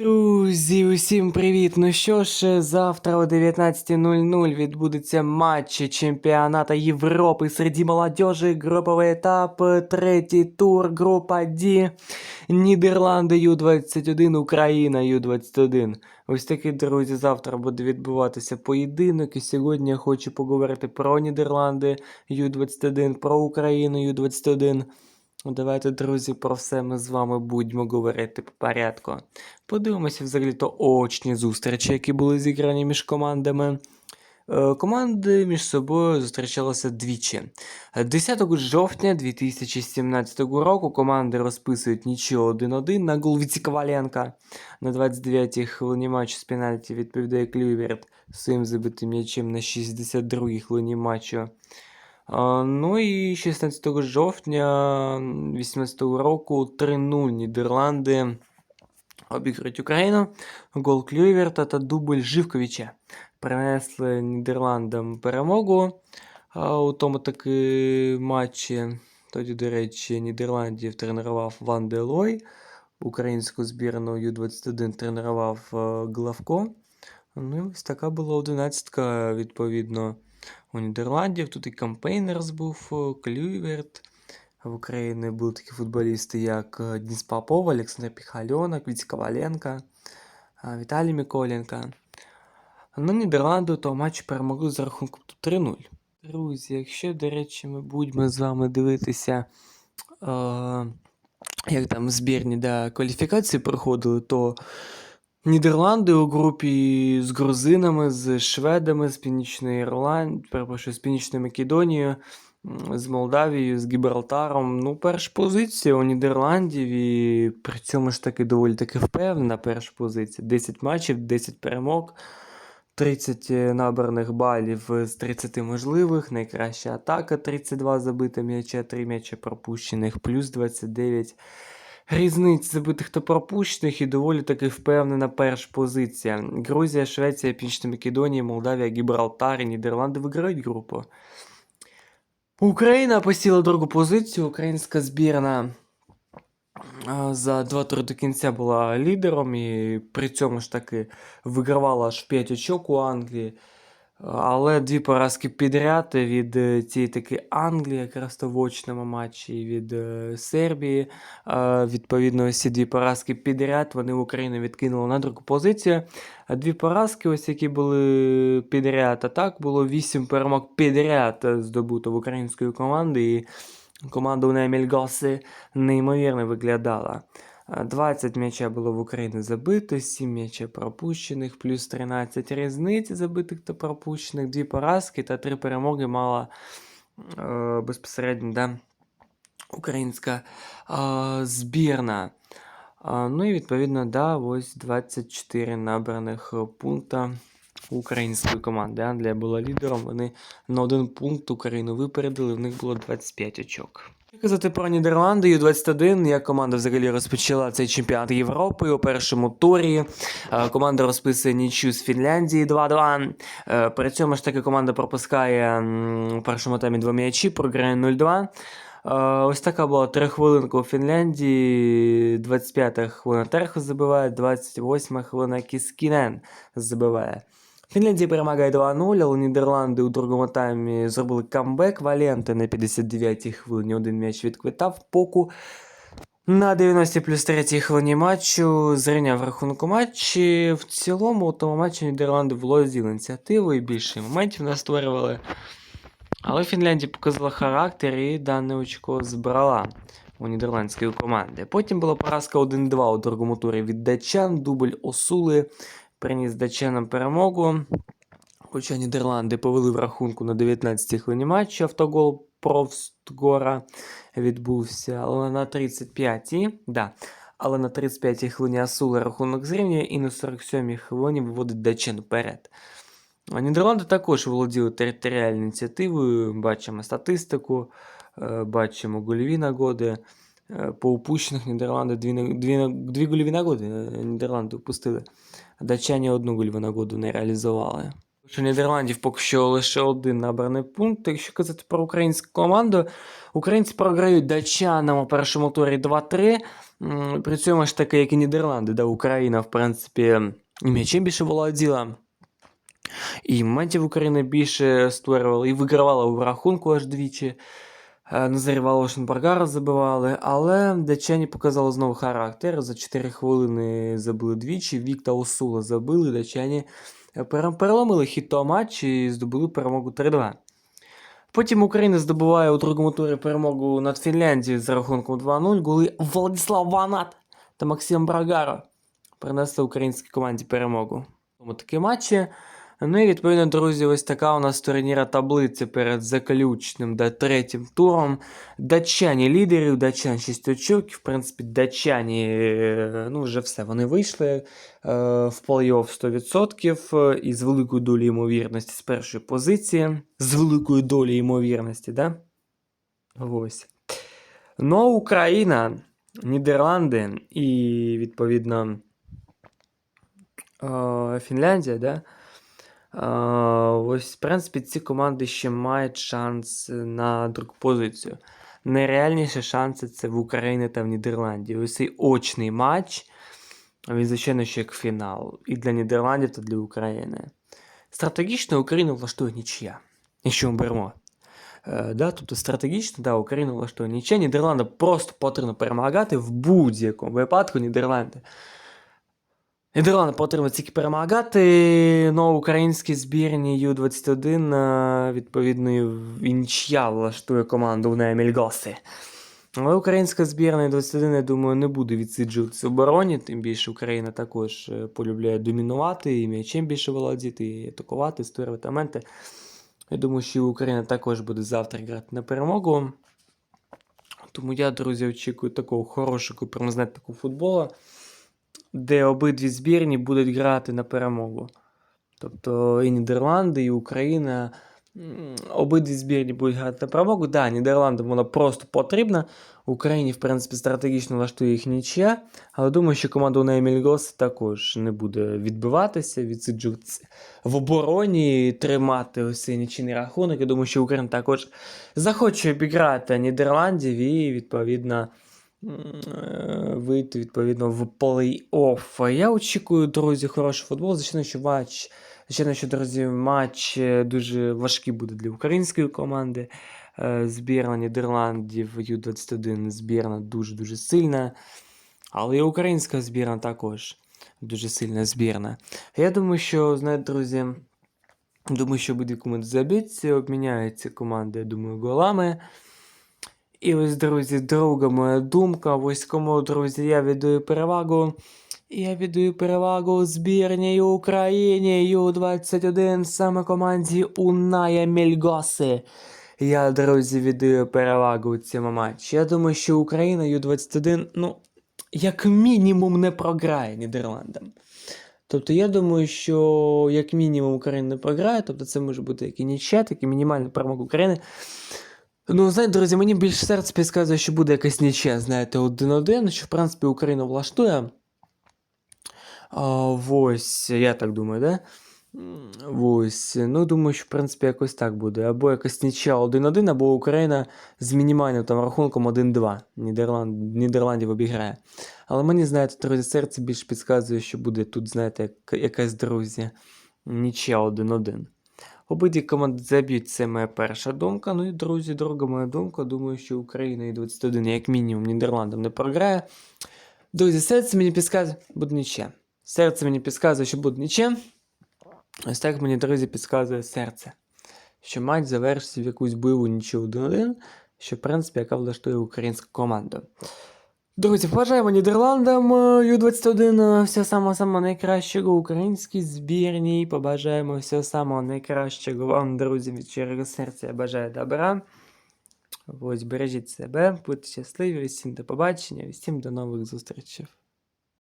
Друзі, усім привіт! Ну що ж, завтра о 19.00 відбудеться матч чемпіоната Європи серед молодежі, груповий етап, третій тур, група D, Нідерланди Ю-21, Україна Ю-21. Ось такий, друзі, завтра буде відбуватися поєдинок. І сьогодні я хочу поговорити про Нідерланди Ю-21, про Україну Ю-21. Ну, Давайте, друзі, про все ми з вами будемо говорити по порядку. Подивимося взагалі то очні зустрічі, які були зіграні між командами. Е, Команди між собою зустрічалися двічі. Е, 10 жовтня 2017 року команди розписують нічого 1-1 на гол від На 29-й хвилині матчу з пенальті відповідає Клюверт своїм забитим м'ячем на 62-й хвилині матчу. Ну і 16 жовтня 2018 року 3-0 Нідерланди обіграють Україну. Гол Клюверта та дубль Живковича принесли Нідерландам перемогу у тому таки матчі. Тоді, до речі, Нідерландів тренував Ван де Лой, українську збірну Ю-21 тренував е, Главко. Ну ось така була одинадцятка, відповідно, у Нідерландів. Тут і Кампейнерс був, е, Клюверт. В Україні були такі футболісти, як е, Дніс Попов, Олександр Піхальонок, Вітя Коваленко, е, Віталій Миколенко. Ну, Нідерланди того матчу перемогли за рахунком 3-0. Друзі, якщо, до речі, ми будемо з вами дивитися, е, як там збірні да, кваліфікації проходили, то Нідерланди у групі з грузинами, з шведами, з Північної Ірландії, перепрошую, з Північною Македонією, з Молдавією, з Гібралтаром. Ну, перша позиція у Нідерландів і при цьому ж таки доволі таки впевнена перша позиція. 10 матчів, 10 перемог. 30 набраних балів з 30 можливих, найкраща атака 32 забита м'яча, 3 м'яча пропущених, плюс 29 різниць забитих та пропущених і доволі таки впевнена перша позиція. Грузія, Швеція, Північна Македонія, Молдавія, Гібралтар і Нідерланди виграють групу. Україна посіла другу позицію. Українська збірна за два тури до кінця була лідером і при цьому ж таки вигравала аж 5 очок у Англії. Але дві поразки підряд від е, цієї таки Англії, якраз то в очному матчі, від е, Сербії. Е, Відповідно, ці дві поразки підряд вони в Україну відкинули на другу позицію. Дві поразки, ось які були підряд, а так було вісім перемог підряд здобуто в української команди. І команда у Неміль Госи неймовірно виглядала. А 20 м'яча було в Україні забито, 7 м'яча пропущених, плюс 13 різниць забитих та пропущених, 2 поразки та 3 перемоги мала е, безпосередньо да, українська е, збірна. А, ну і відповідно, да, ось 24 набраних е, пункта української команди. Англія була лідером, вони на один пункт Україну випередили, в них було 25 очок. Казати про Нідерланди Ю-21, як команда взагалі розпочала цей чемпіонат Європи у першому турі. Е, Команда розписує нічю з Фінляндії 2-2. Е, При цьому ж таки команда пропускає у першому таймі два м'ячі, програє 0-2. Е, Ось така була три хвилинка у Фінляндії. 25-та хвилина Терхо забиває, 28-та хвилина Кіскінен забиває. Фінляндія перемагає 2-0, але Нідерланди у другому таймі зробили камбек. Валенти на 59-й хвилині один м'яч відквитав. Поку на 90 плюс 3 хвилині матчу зрівняв рахунок у матчі. В цілому у тому матчі Нідерланди володіли ініціативою і більше моментів не створювали. Але Фінляндія показала характер і дане очко збрала у нідерландської команди. Потім була поразка 1-2 у другому турі від датчан. Дубль Осули приніс датчанам перемогу. Хоча Нідерланди повели в рахунку на 19-й хвилині матчу, автогол Провстгора відбувся, але на 35-й, да, але на 35-й хвилині Асула рахунок зрівнює і на 47-й хвилині виводить датчан вперед. Нідерланди також володіли територіальною ініціативою, бачимо статистику, е, бачимо гольові нагоди. Е, По упущених Нідерланди дві, дві, дві гольові нагоди е, Нідерланди впустили. Датчані одну гольову нагоду не реалізували. Що Нідерландів поки що лише один набраний пункт. Якщо казати про українську команду, українці програють датчанам у першому турі 2-3. При цьому ж таки, як і Нідерланди, да, Україна, в принципі, м'ячем більше володіла. І моментів Україна більше створювала, і вигравала у рахунку аж двічі. Е, Назарі Волошин Баргара забивали, але датчані показали знову характер. За 4 хвилини забили двічі. Вік та Осула забили. Датчані е, переломили хід того матчу і здобули перемогу 3-2. Потім Україна здобуває у другому турі перемогу над Фінляндією з рахунком 2-0. Голи Владислав Ванат та Максим Брагаро принесли українській команді перемогу. Тому такі матчі. Ну і відповідно, друзі, ось така у нас турніра таблиця перед заключним да, третім туром. Датчані лідерів, датчан 6 очок. В принципі, датчані, е, ну вже все, вони вийшли е, в плей-офф 100% е, і з великою долею ймовірності з першої позиції. З великою долею ймовірності, да? Ось. Ну, Україна, Нідерланди і, відповідно, е, Фінляндія, да? Ось, в принципі, ці команди ще мають шанс на другу позицію. Найреальніші шанси це в Україні та в Нідерланді. Ось цей очний матч. Він, звичайно, ще як фінал. І для Нідерландів, та для України. Стратегічно Україну влаштує нічия, якщо ми беремо. Е, да, тобто стратегічно, да, Україна влаштує нічия. Нідерланди просто потрібно перемагати в будь-якому випадку Нідерланди. Нідерланди потрібно тільки перемагати, но українські збірні Ю-21 е, відповідно і нічия влаштує команду в Емільгоси. Але українська збірна Ю-21, я думаю, не буде відсиджуватися в обороні, тим більше Україна також е, полюбляє домінувати, і м'ячем більше володіти, і атакувати, створювати моменти. Я думаю, що Україна також буде завтра грати на перемогу. Тому я, друзі, очікую такого хорошого промознатного футболу, де обидві збірні будуть грати на перемогу. Тобто і Нідерланди, і Україна. Обидві збірні будуть грати на перемогу. Да, Нідерландам воно просто потрібно. Україні, в принципі, стратегічно влаштує їх нічия. Але думаю, що команда Унай Мільгос також не буде відбиватися, відсиджуватися в обороні, тримати ось цей рахунок. Я думаю, що Україна також захоче обіграти Нідерландів і, відповідно, вийти відповідно в плей-офф. Я очікую, друзі, хороший футбол. Звичайно, що матч. Звичайно, що, друзі, матч е, дуже важкий буде для української команди. Е, Збірна Нідерландів Ю-21 збірна дуже-дуже сильна. Але і українська збірна також дуже сильна збірна. Я думаю, що, знаєте, друзі, думаю, що буде команди заб'ються, обміняються команди, я думаю, голами. І ось, друзі, друга моя думка. Ось кому, друзі, я віддаю перевагу. Я віддаю перевагу збірній Україні Ю-21 саме команді Уная Мельгоси. Я, друзі, віддаю перевагу у цьому матчі. Я думаю, що Україна Ю-21, ну, як мінімум, не програє Нідерландам. Тобто, я думаю, що як мінімум Україна не програє, тобто це може бути як і нічия, так і мінімальна перемога України. Ну, знаєте, друзі, мені більше серце підказує, що буде якась нічия, знаєте, 1-1, що в принципі Україна влаштує. А, ось, я так думаю, да? Ось. Ну, думаю, що в принципі якось так буде. Або якась нічия 1-1, або Україна з мінімальним там рахунком 1-2. Нідерланд, Нідерландів обіграє. Але мені, знаєте, друзі, серце більше підказує, що буде тут, знаєте, якась друзі, нічия 1-1. Обидві команди заб'ють, це моя перша думка. Ну і, друзі, друга моя думка. Думаю, що Україна і 21, як мінімум, Нідерландам не програє. Друзі, серце мені підказує, буде нічия. Серце мені підказує, що буде нічия. Ось так мені, друзі, підказує серце. Що матч завершиться в якусь бойову нічию 1-1, що, в принципі, яка влаштує українську команду. Друзі, поважаємо Нідерландам е, Ю-21 все саме-саме найкращого українській збірній. Побажаємо всього самого найкращого вам, друзі, від щирого серця. Я бажаю добра. Ось, бережіть себе, будьте щасливі, всім до побачення, всім до нових зустрічей.